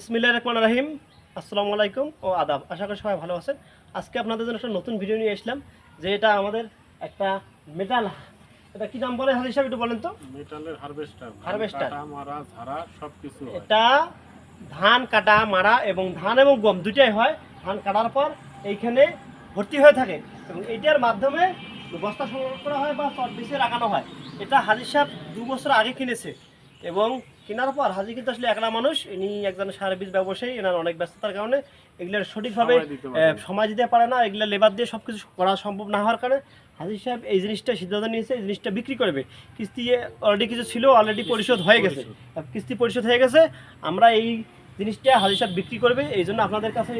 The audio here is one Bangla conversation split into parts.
ইসমিল্লা রহমান রাহিম। আসসালামু আলাইকুম ও আদাব। আশা করি সবাই ভালো আছেন। আজকে আপনাদের জন্য একটা নতুন ভিডিও নিয়ে আসলাম যে এটা আমাদের একটা মেটাল এটা কি নাম বলে হাজির সাহেব একটু বলেন তো? মেটালের হারভেস্টার Harvester। মারা ঝাড়া সবকিছু হয়। এটা ধান কাটা মারা এবং ধান এবং গম দুটাই হয়। ধান কাটার পর এইখানে ভর্তি হয়ে থাকে এবং এটার মাধ্যমে বস্তা সংগ্রহ করা হয় বা চট বিছে রাখানো হয়। এটা হাজির সাহেব দু বছর আগে কিনেছে। এবং কেনার পর হাজি কিন্তু আসলে একলা মানুষ ইনি একজন সার বীজ ব্যবসায়ী এনার অনেক ব্যস্ততার কারণে এগুলোর সঠিকভাবে সময় দিতে পারে আহ, সময় দিতে পারে না এগুলো লেবার দিয়ে সব কিছু করা সম্ভব না হওয়ার কারণে হাজির সাহেব এই জিনিসটা সিদ্ধান্ত নিয়েছে এই জিনিসটা বিক্রি করবে। কিস্তি অলরেডি কিছু ছিল অলরেডি পরিশোধ হয়ে গেছে। কিস্তি পরিশোধ হয়ে গেছে। আমরা এই জিনিসটা হাজির সাহেব বিক্রি করবে এই জন্য আপনাদের কাছে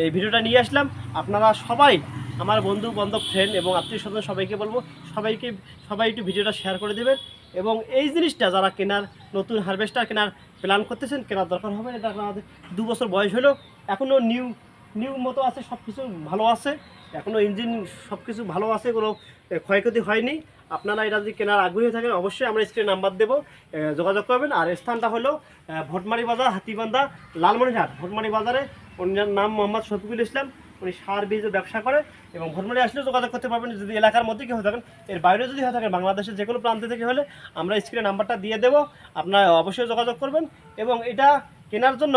এই ভিডিওটা নিয়ে আসলাম। আপনারা সবাই আমার বন্ধু বান্ধব ফ্রেন্ড এবং আত্মীয় স্বজন সবাইকে বলব সবাইকে সবাই একটু ভিডিওটা শেয়ার করে দেবেন। এবং এই জিনিসটা যারা কেনার, নতুন হারভেস্টার কেনার প্ল্যান করতেছেন, কেনার দরকার হবে এটা আমাদের দু বছর বয়স হলো এখনও নিউ নিউ মতো আছে সব কিছু ভালো আছে। এখনও ইঞ্জিন সব কিছু ভালো আছে, কোনো ক্ষয়ক্ষতি হয়নি। আপনারা এটা যদি কেনার আগ্রহী থাকেন, অবশ্যই আমরা স্ক্রিনে নাম্বার দেবো যোগাযোগ করবেন। আর স্থানটা হলো ভটমারি বাজার, হাতিবান্ধা, লালমনিরহাট। ভটমারি বাজারে ওনার নাম মোহাম্মদ শফিকুল ইসলাম। উনি সার বীজের ব্যবসা করে এবং ভটমারি আসলেও যোগাযোগ করতে পারবেন। যদি এলাকার মধ্যে কেউ থাকেন, এর বাইরে যদি হয়ে থাকেন, বাংলাদেশের যে কোনো প্রান্ত থেকে হলে আমরা স্ক্রিনে নাম্বারটা দিয়ে দেবো। আপনারা অবশ্যই যোগাযোগ করবেন এবং এটা কেনার জন্য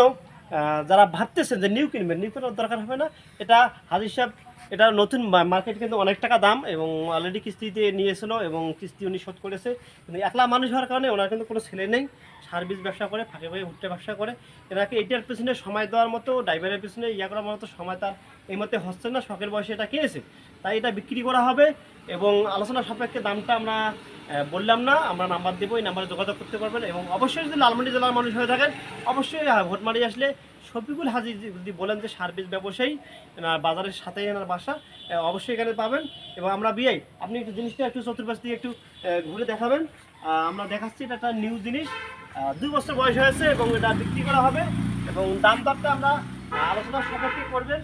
যারা ভাবতেছেন যে নিউ কিনবেন, নিউ কেনার দরকার হবে না। এটা হাজির সাহেব এটা নতুন মার্কেট কিন্তু অনেক টাকা দাম এবং অলরেডি কিস্তিতে নিয়েছিল এবং কিস্তি উনি শোধ করেছে। কিন্তু একলা মানুষ হওয়ার কারণে ওনার কিন্তু কোনো ছেলে নেই। সার্ভিস ব্যবসা করে, ফাঁকে ফাঁকে উঠতে ব্যবসা করে। এনাকে এটার পেছনে সময় দেওয়ার মতো ড্রাইভারের পেছনে ইয়া করার মতো সময় তার এই মধ্যে হচ্ছে না। শখের বয়সে এটা কিনেছে। তাই এটা বিক্রি করা হবে এবং আলোচনা সাপেক্ষে দামটা আমরা বললাম না। আমরা নাম্বার দেবো, এই নাম্বারে যোগাযোগ করতে পারবেন এবং অবশ্যই যদি লালমন্ডি জেলার মানুষ হয়ে থাকেন, অবশ্যই ভোটমারি আসলে শফিকুল হাজি যদি বলেন যে সার্ভিস ব্যবসায়ী বাজারের সাথে এনার বাসা অবশ্যই এখানে পাবেন। এবং আমরা বিয়াই আপনি একটু জিনিসটা একটু চতুর্পাশ দিয়ে একটু ঘুরে দেখাবেন। আমরা দেখাচ্ছি এটা একটা নিউ জিনিস। দুই বছর বয়স হয়েছে এবং এটা বিক্রি করা হবে। এবং দাম দরটা আমরা আলোচনা সম্পর্কে করবেন।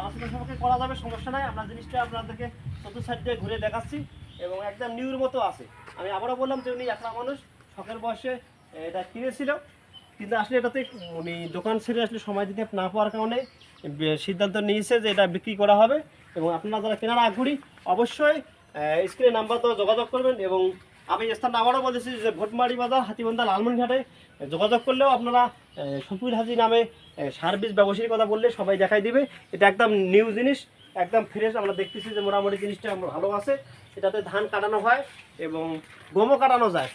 আলোচনা সম্পর্কে করা যাবে, সমস্যা নাই। আমরা জিনিসটা আপনাদেরকে চতুর সাইড দিয়ে ঘুরে দেখাচ্ছি। এবং একদম নিউর মতো আছে। আমি আবারও বললাম যে উনি একলা মানুষ। শখের বয়সে এটা কিনেছিল। কিন্তু আসলে এটাতে উনি দোকান ছেড়ে আসলে সময় দিতে না পাওয়ার কারণে সিদ্ধান্ত নিয়েছে যে এটা বিক্রি করা হবে। এবং আপনারা যারা কেনার আগ্রহী, অবশ্যই স্ক্রিনে নাম্বার তো যোগাযোগ করবেন এবং আমি স্থানটা আবারও বলেছি যে ভোটমারি বাজার, হাতিবন্ধা লালমনিঘাটে যোগাযোগ করলেও আপনারা সফির হাজি নামে সার্ভিস ব্যবসায়ীর কথা বললে সবাই দেখাই দিবে। এটা একদম নিউ জিনিস, একদম ফ্রেশ আমরা দেখতেছি যে মোটামুটি জিনিসটা আমরা ভালো আছে। এটাতে ধান কাটানো হয় এবং গমও কাটানো যায়।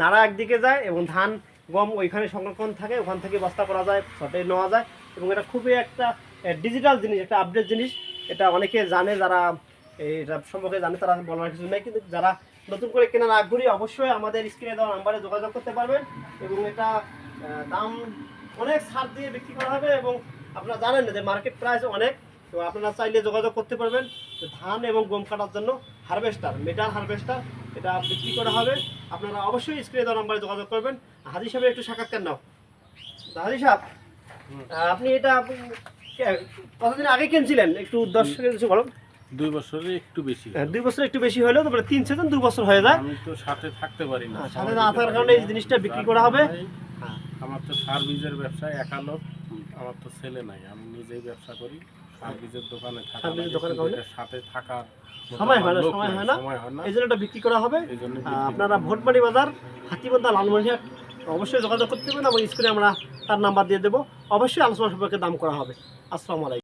নাড়া একদিকে যায় এবং ধান গম ওইখানে সংরক্ষণ থাকে, ওখান থেকে বস্তা করা যায় ছটে নেওয়া যায় এবং এটা খুবই একটা ডিজিটাল জিনিস, একটা আপডেট জিনিস। এটা অনেকে জানে যারা এটা সম্পর্কে জানে তারা বলার কিছু নেই, কিন্তু যারা নতুন করে কেনার আগ্রহী অবশ্যই আমাদের স্ক্রিনে দেওয়া নাম্বারে যোগাযোগ করতে পারবেন এবং এটা দাম অনেক ছাড় দিয়ে বিক্রি করা হবে এবং আপনারা জানেন না যে মার্কেট প্রাইস অনেক, তো আপনারা চাইলে যোগাযোগ করতে পারবেন ধান এবং গম কাটার জন্য হারভেস্টার মেটাল হারভেস্টার এটা বিক্রি করা হবে। আপনারা অবশ্যই স্ক্রিনে দেওয়া নাম্বারে যোগাযোগ করবেন। হাজি সাহেবের একটু সাক্ষাৎকার নাও। হাজি সাহেব আপনি এটা কতদিন আগে কিনছিলেন? একটু দর্শকের কিছু বলো দুই বছরে একটু বেশি আহ, দুই বছর একটু বেশি হলেও তারপরে তিন সেজন দুই বছর হয়ে যায়। আমি তো সাথে থাকতে পারি না। হ্যাঁ, সাথে না থাকার কারণে এই জিনিসটা বিক্রি করা হবে। হ্যাঁ। আমার তো সার বীজের ব্যবসায় একা লোক আমার তো ছেলে নাই। আমি নিজেই ব্যবসা করি। সার দোকানে থাকা সার দোকানে কিন্তু সাথে থাকার সময় হয় না, সময় হয় না। সময় হয় না। এই জন্য এটা বিক্রি করা হবে। আপনারা ভোটবাড়ি বাজার হাতিবান্ধা লালমনিহাট অবশ্যই যোগাযোগ করতে হবে এবং স্ক্রিনে আমরা তার নাম্বার দিয়ে দেবো। অবশ্যই আলোচনা সম্পর্কে দাম করা হবে। আসসালামু আলাইকুম।